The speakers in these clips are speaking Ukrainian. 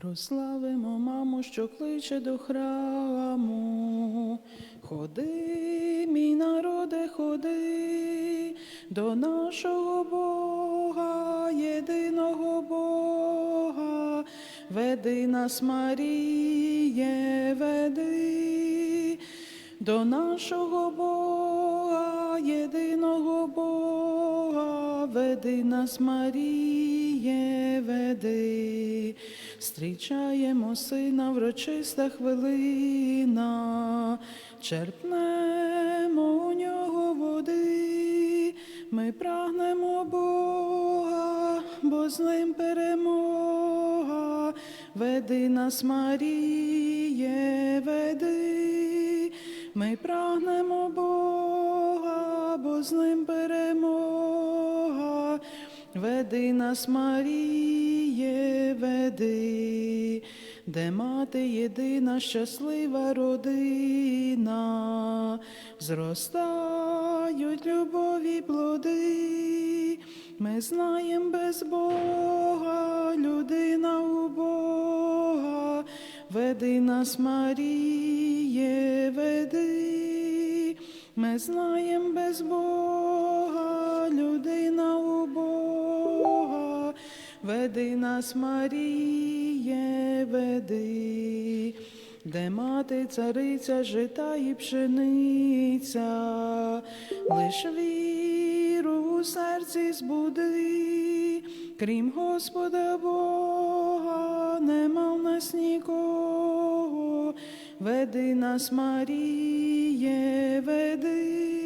Прославимо маму, що кличе до храму. Ходи, мій народе, ходи до нашого Бога, єдиного Бога. Веди нас, Маріє, веди до нашого Бога, єдиного Бога, веди нас, Маріє, веди. Зустрічаємо сина врочиста хвилина, черпнемо у нього води, ми прагнемо Бога, бо з ним перемога. Веди нас, Маріє, веди, ми прагнемо Бога, бо з ним перемога. Веди нас, Маріє, веди, де мати єдина щаслива родина, зростають любові плоди. Ми знаєм без Бога, людина у Бога, веди нас, Маріє, веди, ми знаєм без Бога, людина у Бога, веди нас, Маріє, веди, де мати цариця, жита і пшениця, лиш віру у серці збуди, крім Господа Бога, нема в нас нікого, веди нас, Маріє, веди,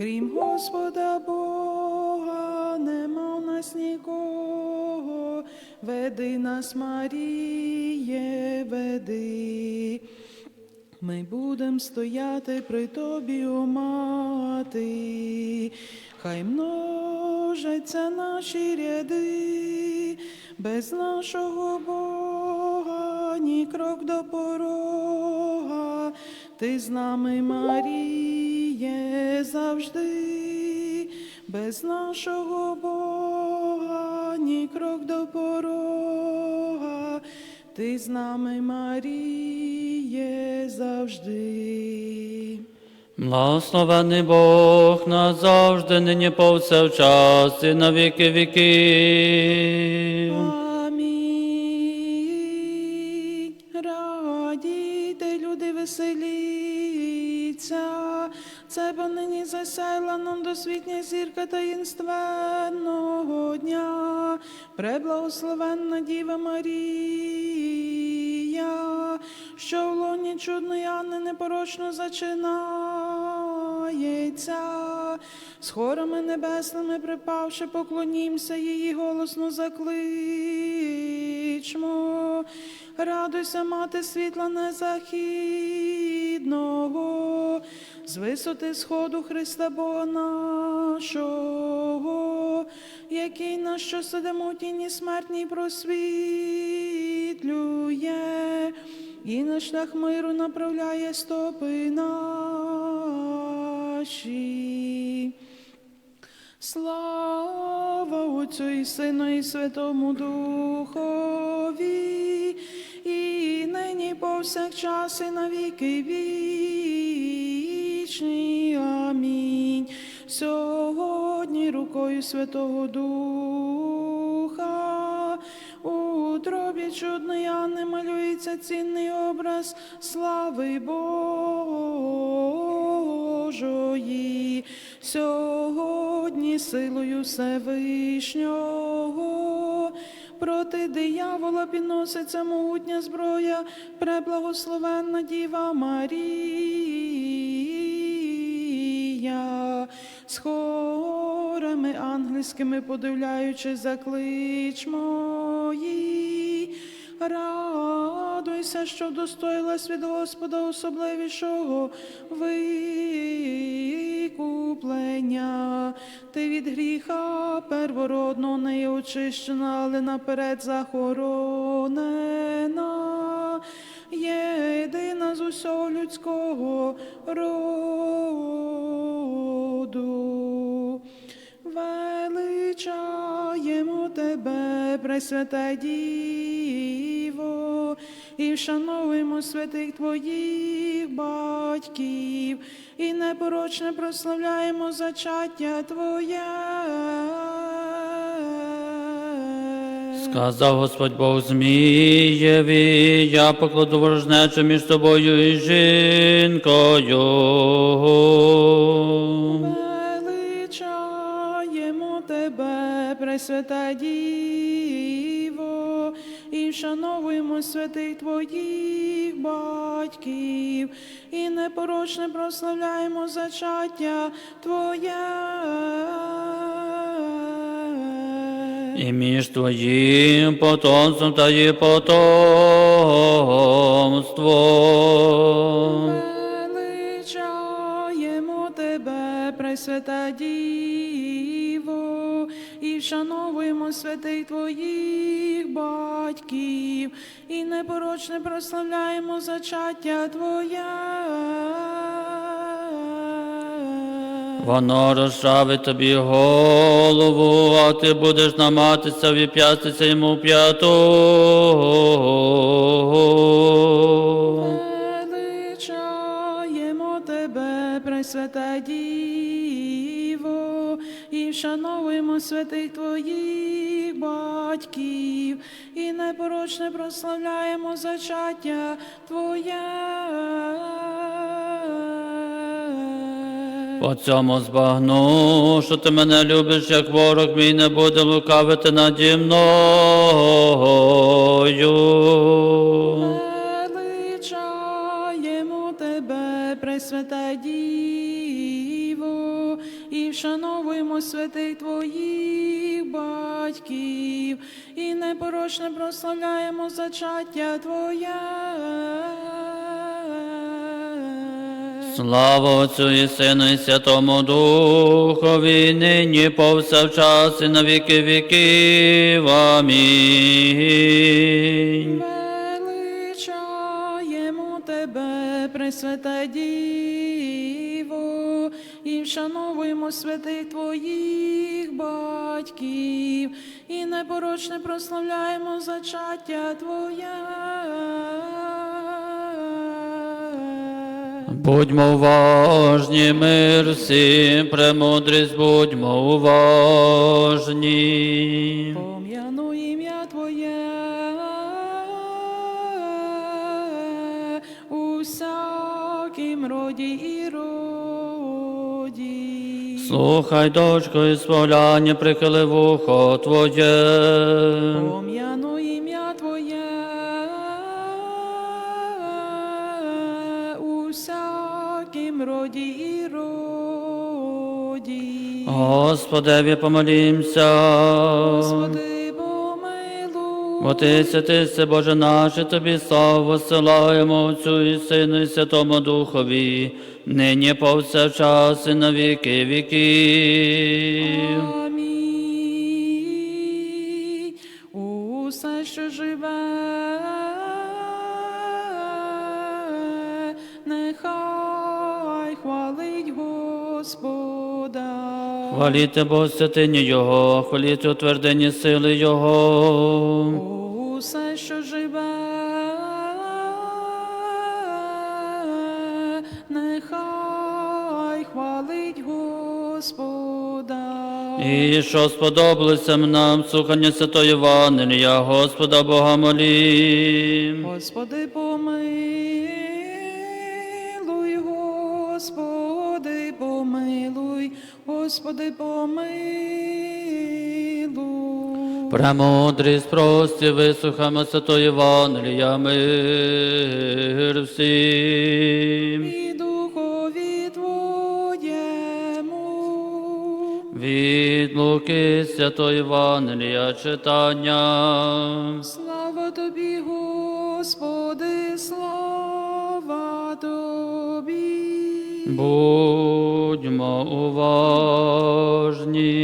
крім Господа Бога, нема в нас нікого, веди нас, Маріє, веди. Ми будем стояти при тобі, о мати, хай множаться наші ряди, без нашого Бога, ні крок до порога, ти з нами, Маріє, завжди, без нашого Бога, ні крок до порога. Ти з нами, Маріє, завжди. Благословений Бог назавжди, нині повсякчас і на віки віків. Це бо нині засяяла нам досвітня зірка таїнственного дня. Преблагословенна Діва Марія, що в лоні чудної Анни непорочно зачинається. З хорами небесними припавши, поклонімся її голосно закличмо. Радуйся, мати світла незахідного, з висоти сходу Христа Бога нашого, який нас, що сидимо тіні смертній, просвітлює, і на шлях миру направляє стопи наші. Слава Отцю і Сину і Святому Духові, і нині повсякчас і на віки вічні. Амінь. Сьогодні рукою Святого Духа у тробі чудної Анни малюється цінний образ слави Божої. Сьогодні силою Всевишнього проти диявола підноситься могутня зброя, преблагословенна Діва Марія. З хорами ангельськими подивляючись, закличмо її. Радуйся, що достоїлась від Господа особливішого викуплення. Ти від гріха первородного не очищена, але наперед захоронена. Єдина з усього людського роду. Величаємо тебе, Пресвята Діво, і вшановуємо святих Твоїх батьків, і непорочне прославляємо зачаття Твоє. Сказав Господь Бог Змієві, я покладу ворожнечу між тобою і жінкою. Пресвята Діво, і вшановуємо святих Твоїх батьків, і непорочне прославляємо зачаття Твоє. І між твоїм потомством та її потомством. Величаємо тебе, Пресвята Діво, і вшановуємо святих Твоїх батьків, і непорочне прославляємо зачаття Твоє. Воно розчавить тобі голову, а ти будеш наматися, віп'ятися йому в вшановуємо святих Твоїх батьків, і непорочне прославляємо зачаття Твоє. По цьому збагну, що ти мене любиш, як ворог мій не буде лукавити наді мною. Вшановуємо святих Твоїх батьків, і непорочне прославляємо зачаття Твоє. Слава Отцю і Сину і Святому Духові, нині повсякчас і на віки віків. Амінь. Величаємо тебе, Пресвята Діво, і вшановуємо святих Твоїх батьків, і непорочне прославляємо зачаття Твоє. Будьмо уважні, мир всім, премудрість, будьмо уважні. Пом'яну ім'я Твоє у всякім роді і роді. Слухай, дочко, і сповляння, прихили вухо Твоє. Пом'яну ім'я Твоє у всякім роді і роді. Господеві помолімся. Господи, помилуй. Ти святисе, Боже наше, тобі славу посилаємо Отцю і Сину і Святому Духові, нині повсякчас і на віки віків. Амінь. Усе, що живе, нехай хвалить Господа. Хваліте Бо святині Його, хваліте у твердині сили Його. Нехай хвалить Господа. І що сподобалося нам слухання Святої Євангелія, Господа Бога молім. Господи, помилуй, Господи, помилуй, Господи, помилуй. Премудрість прості, вислухаємо Святої Євангелія, мир всім. Від Луки Святої Євангелія читання. Слава Тобі, Господи, слава Тобі. Будьмо уважні.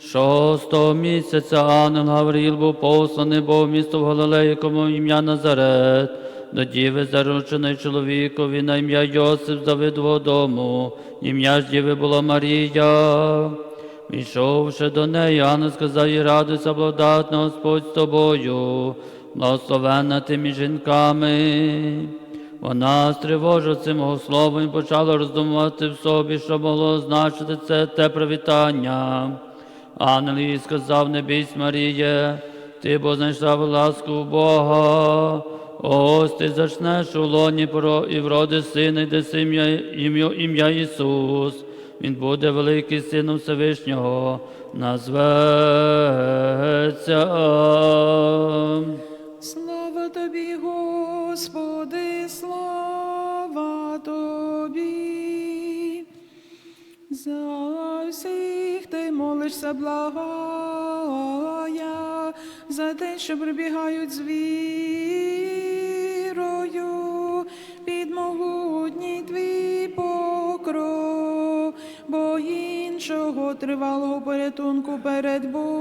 Шостого місяця ангел Гавріл був посланий Бог в місто в Галилеї, кому ім'я Назарет, до діви зарученої чоловікові на ім'я Йосип з Давидового дому, ім'я ж діви було Марія. Війшовши до неї, ангел сказав їй, радуйся, благодатна Господь з тобою, благословенна ти між жінками. Вона стривожила цим словом і почала роздумувати в собі, що могло значити це те привітання. Ангел їй сказав, не бійсь, Маріє, ти бо знайшла ласку Бога. Ось ти зачнеш у лоні і вроди сина, даси ім'я, ім'я Ісус. Він буде великий сином Всевишнього, назветься. Слава тобі, Господи, слава тобі. За всіх ти молишся, благая, за те, що прибігають з вірою, під могутній твій покров, бо іншого тривалого порятунку перед Богом,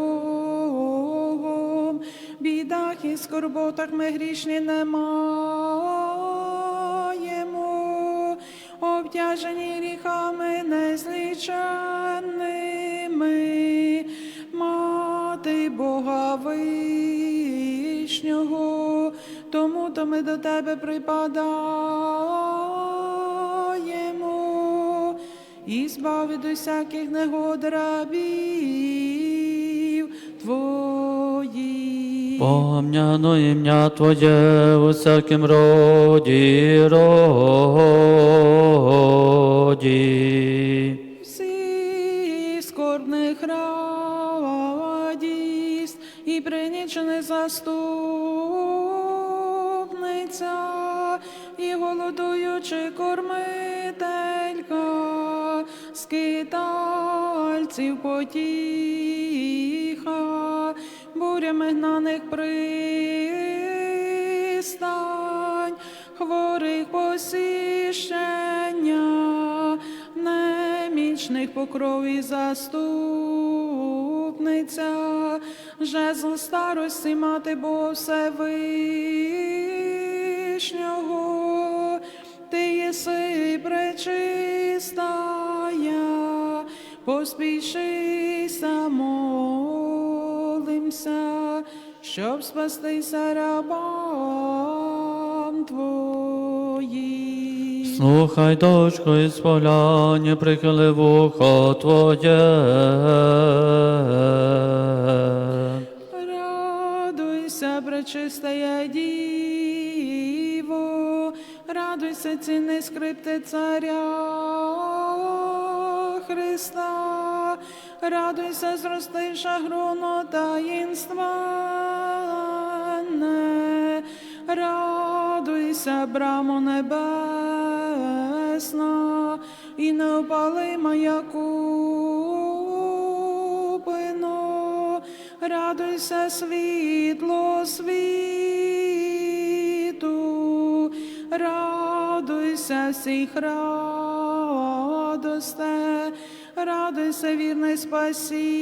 бідах і скорботах ми грішні не маємо, обтяжені гріхами незліченними, мати Бога вишнього, тому то ми до тебе припадаємо і збав від усяких негод рабів твоїх. Пом'яну ім'я Твоє у всяким роді, роді. всіх скорбних радість і принічених заступниця, і голодуючи кормителька, скитальців потіха, бурями гнаних пристань, хворих посіщення, немічних покрові заступниця, жезл старості мати Бо Всевишнього, ти єси пречистая, поспішися, молимся, щоб спастися рабам твоїм. Слухай, дочко, і спогляння, прихили вухо Твоє. Радуйся, цінний скрипти царя Христа, радуйся, зростивша гроно таїнства. Не. Радуйся, брамо небесна, і неопалима Якупино, радуйся, світло світу, радуйся всіх радосте, радуйся, вірне спасіння,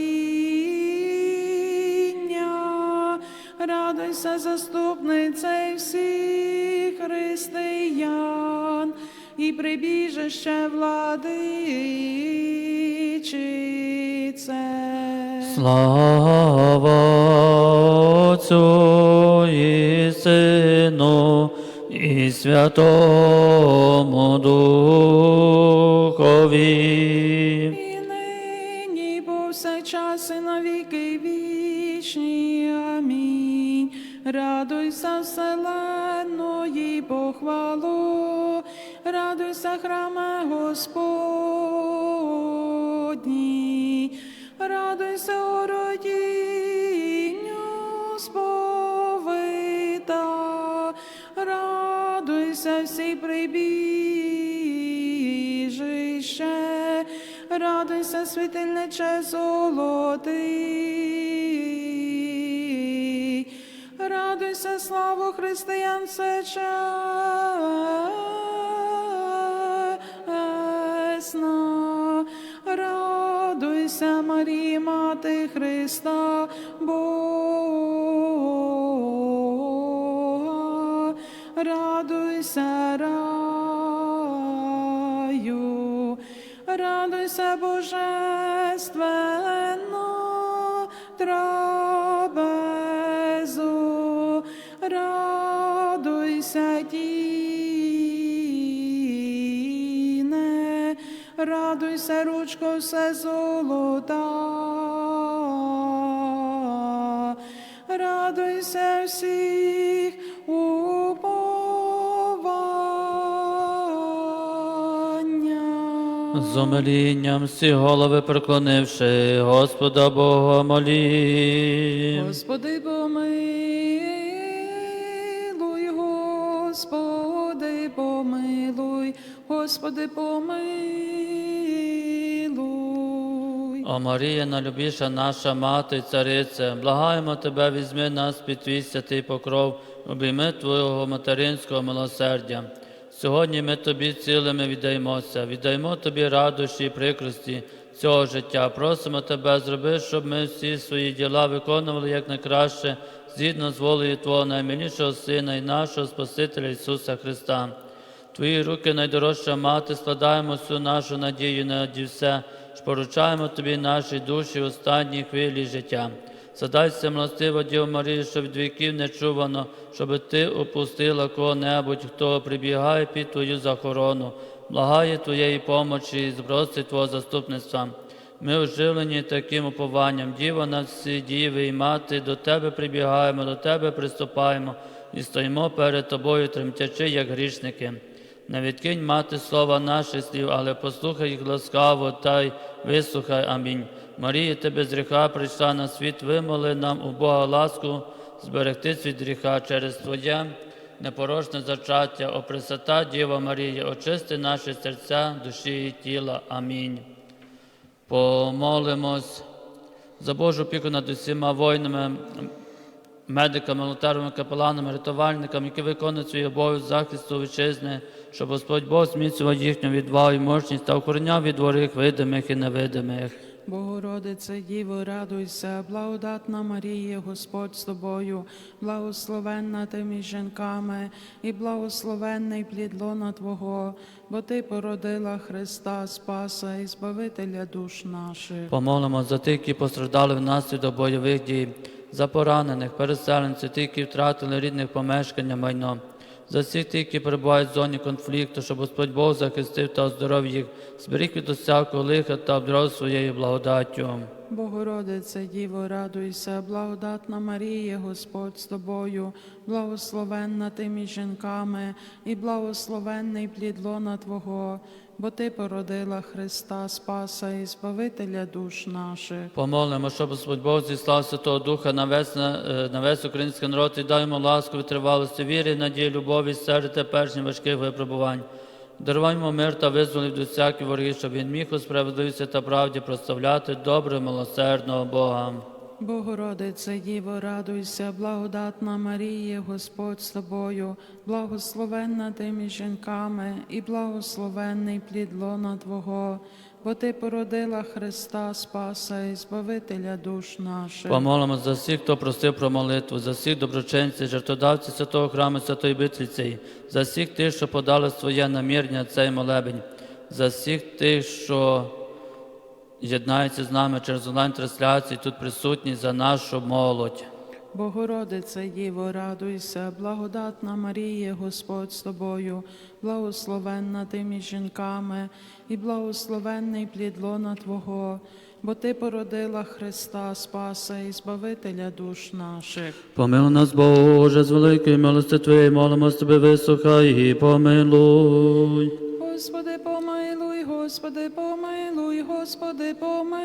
радуйся, заступнице всіх християн. І прибіжище владичице. Слава Отцю і Сину і Святому Духові. І нині, і повсякчас, і на віки вічні. Амінь. Радуйся, вселенної похвалу, радуйся, храме Господній, радуйся, родінню всі прибіжище, радуйся, світильниче золотий, радуйся, славу християн всечесна, радуйся, Марія, мати Христа, Бога, все божественно ну, трапезу, радуйся тіне, радуйся, ручко, все золота, радуйся всіх у З умилінням всі голови преклонивши, Господа Бога молім. Господи, помилуй, Господи, помилуй, Господи, помилуй. О Марія, найлюбіша наша мати, царице, благаємо тебе, візьми нас під твій святий покров, обійми Твого материнського милосердя. Сьогодні ми тобі цілими віддаємося, віддаємо тобі радощі і прикрості цього життя. Просимо тебе, зроби, щоб ми всі свої діла виконували якнайкраще, згідно з волею Твого наймилішого Сина і нашого Спасителя Ісуса Христа. Твої руки, найдорожча мати, складаємо всю нашу надію на все, що поручаємо тобі наші душі в останній хвилі життя. Задайся, милостива Діво Марія, що від віків не чувано, щоб ти опустила кого-небудь, хто прибігає під твою захорону, благає твоєї помочі і збрости Твого заступництва. Ми оживлені таким упованням, Діва на всі діви і мати, до тебе прибігаємо, до тебе приступаємо і стоїмо перед тобою, тремтячи, як грішники. Не відкинь мати слова наших слів, але послухай їх ласкаво та й вислухай. Амінь. Марія, тебе з гріха прийшла на світ, вимоли нам у Бога ласку, зберегти від гріха через Твоє непорочне зачаття, о Пресвята Діва Марія, очисти наші серця, душі і тіла. Амінь. Помолимось за Божу опіку над усіма воїнами, медиками, волонтерами, капеланами, рятувальниками, які виконують свій обов'язок захисту вітчизни, щоб Господь Бог зміцнював їхню відвагу і мужність та охороняв від ворог видимих і невидимих. Богородице, Діво, радуйся, благодатна Марія, Господь з тобою, благословенна ти між жінками, і благословенний плід лона Твого, бо Ти породила Христа, Спаса і Збавителя душ наших. Помолимо за тих, які постраждали внаслідок бойових дій, за поранених, переселенців, тих, які втратили рідних помешкання, майно. За всіх тих, які перебувають в зоні конфлікту, щоб Господь Бог захистив та оздоровив їх, зберіг від усякого лиха та обдрав своєю благодаттю. Богородице, Діво, радуйся, благодатна Марія, Господь з тобою, благословенна ти між жінками, і благословенний плід лона Твого, бо Ти породила Христа, Спаса і Збавителя душ наших. Помолимо, щоб Господь Бог зіслав Святого Духа на весь, на, на весь український народ і дай йому ласку, витривалості, віри, надії, любові, серед теперішніх важких випробувань. Даруваймо мир та визволив до всяких ворогів, щоб він міг у справедливості та правді проставляти добре милосердного Бога. Богородице, Діво, радуйся, благодатна Марія, Господь з тобою, благословенна ти між жінками, і благословенний плід лона Твого, бо Ти породила Христа, Спаса і Збавителя душ наших. Помолимо за всіх, хто просив про молитву, за всіх доброчинців, жертводавців святого храму Святої Битриці, за всіх тих, що подали своє намірення цей молебень, за всіх тих, що єднаються з нами через онлайн-трансляції, тут присутні за нашу молодь. Богородице, Діво, радуйся, благодатна Марія, Господь з тобою, благословенна ти між жінками, і благословенний плід лона Твого, бо Ти породила Христа, Спаса і Збавителя душ наших. Помилуй нас, Боже, з великої милости Твоєї, молимось Тебе, вислухай і помилуй. Господи, помилуй, Господи, помилуй, Господи, помилуй.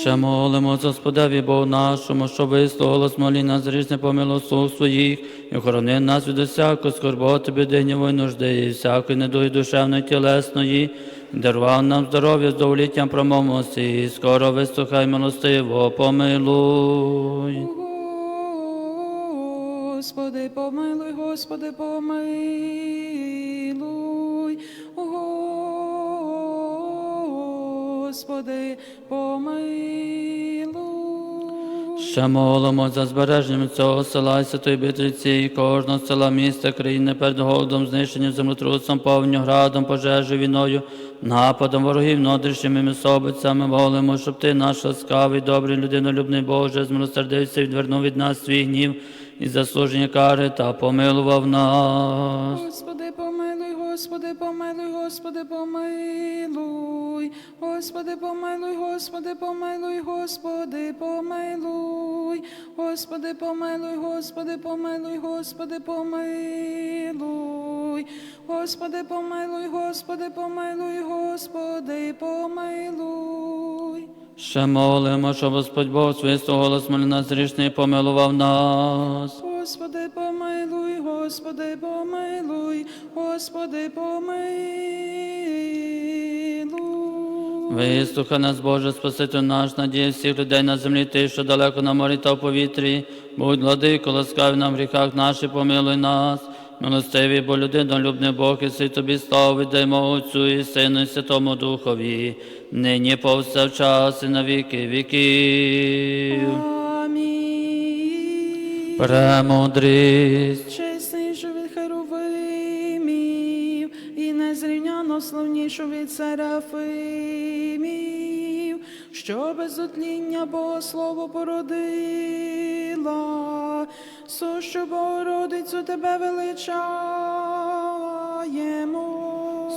Ще молимо Господеві Богу нашому, що вислухав голос молі нас зрічне помилу своїх, і охорони нас від усякої скорботи, біди, гніву нужди, і всякої недуги душевної, тілесної, і дарував нам здоров'я з доволіттям промовності, і скоро вислухай милостиво, помилуй. Господи, помилуй, Господи, помилуй. Господи, помилуй. Ще молимо за збереженням цього села і Святої Битриці і кожного села, міста, країни перед голодом, знищенням землетрусом, повню, градом, пожежею, війною, нападом ворогів, внутрішніми особицями, молимо, щоб ти, наш ласкавий, добрий, людинолюбний Боже, змилосердився, відвернув від нас свій гнів і заслуження кари та помилував нас. Господи, помилуй, Господи, помилуй, Господи, помилуй, Господи, помилуй, Господи, помилуй, Господи, помилуй, Господи, помилуй, Господи, помилуй, Господи, помилуй, Господи, помилуй, Господи, помилуй, Господи, помилуй. Ще молимо, щоб Господь Бог свисту голос молі нас грішний помилував нас. Господи, помилуй, Господи, помилуй, Господи, помилуй. Вислухай нас, Боже, Спаситель наш, надія всіх людей на землі, ти, що далеко на морі та в повітрі. Будь владико, ласкавий нам в гріхах наших, помилуй нас. Милостивий, бо людинолюбний Бог, і си тобі славу віддаємо Отцю і Сину, і Святому Духові, нині повсякчас і на віки віків. Амінь. Премудрість. Чеснішу від херовимів і незрівняно славнішу від серафимів, що без отління Богослово породила, сущу Богородицю тебе величаємо.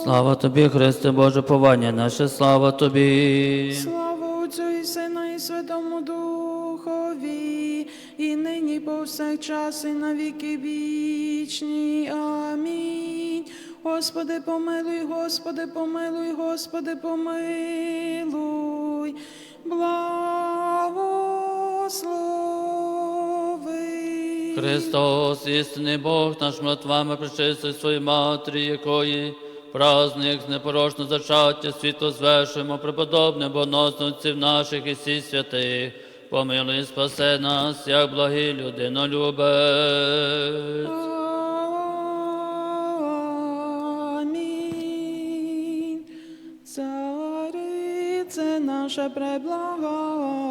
Слава тобі, Христе Боже, повання наше, слава тобі. Слава Отцю і Сина і Святому Духові, і нині повсякчас, і на віки вічні. Амінь. Господи, помилуй, Господи, помилуй, Господи, помилуй, благослови. Христос, істинний Бог наш мертвами причистий своїй матері, якої праздник непорочно зачаття світло звершуємо, преподобне боносне отців наших і всіх святих. Помилуй, і спасе нас, як благий людинолюбець. Царице наша преблагая,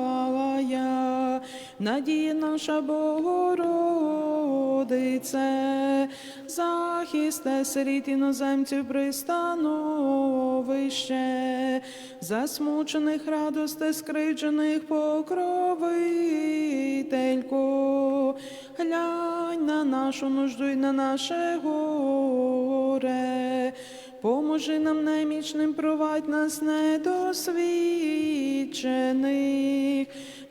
надія наша Богородице, захисте сиріт іноземців пристановище, засмучених радосте скриджених покровительку, глянь на нашу нужду і на наше горе. Поможи нам немічним, провадь нас недосвідчених.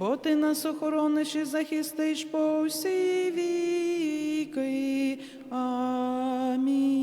бо ти нас охорониш і захистиш по всі віки. Амінь.